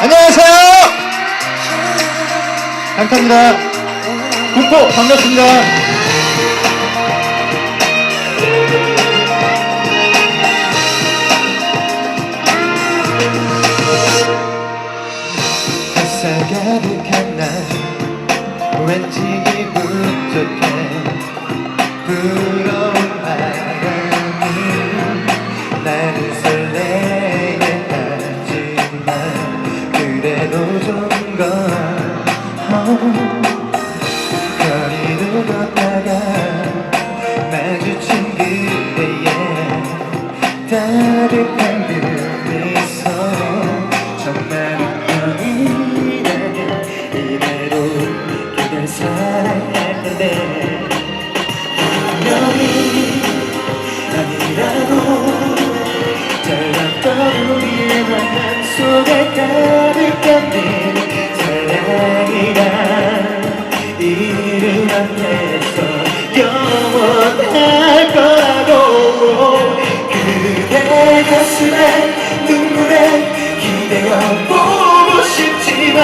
안녕하세요. 강타입니다. 국보 반갑습니다. 햇살 가득한 날 왠지 기분 좋게 거리를 걷다가 마주친 그대의 따뜻한 그 미소 정말 운명이라면 이대로 그댈 사랑할 텐데 분명히 아니라고 달랐던 우리의 만남 속에 가 앞에서 영원할 거라고 그대 가슴에 눈물에 기대어 보고 싶지만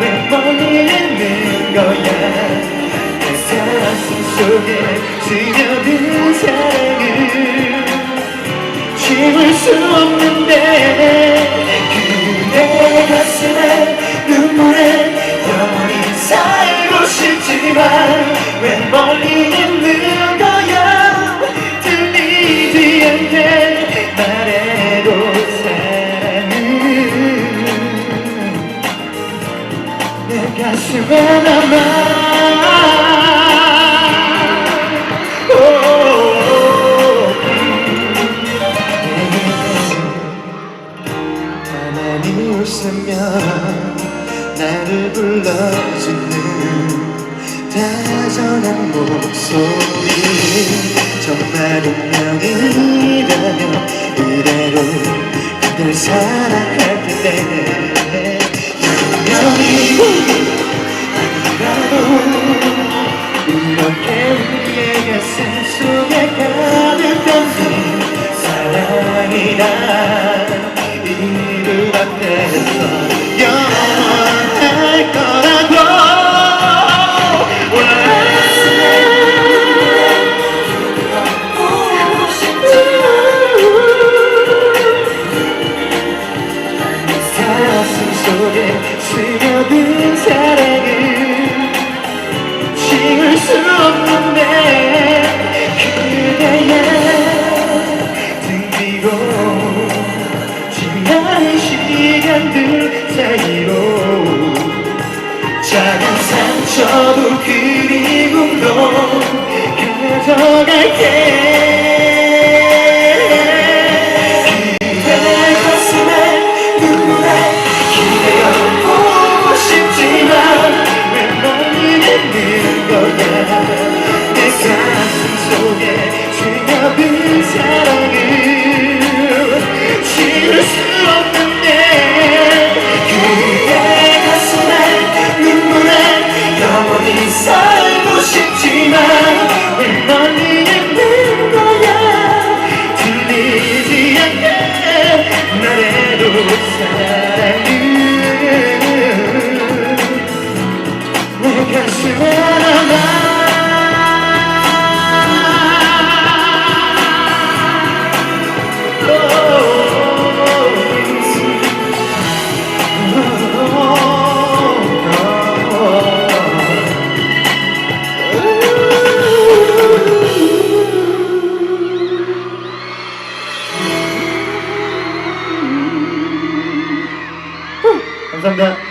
왜 멀리 있는 거야? 내 가슴 속에 스며 싶지만 왜 멀리 있는 거야 들리지 않게 말해도 사랑은 내 가슴에 남아. 웃으면 나를 불러주는 다정한 목소리 정말 운명이라면 이대로 그댈 사랑할 텐데 분명히 아니라도 이렇게 우리의 가슴 속에 가득한 네 사랑이란 이름 앞에서 속에 스며든 사랑을 지울 수 없는데 그대의 등 뒤로 지난 시간들 사이로 작은 상처도 그 말해도 사랑 은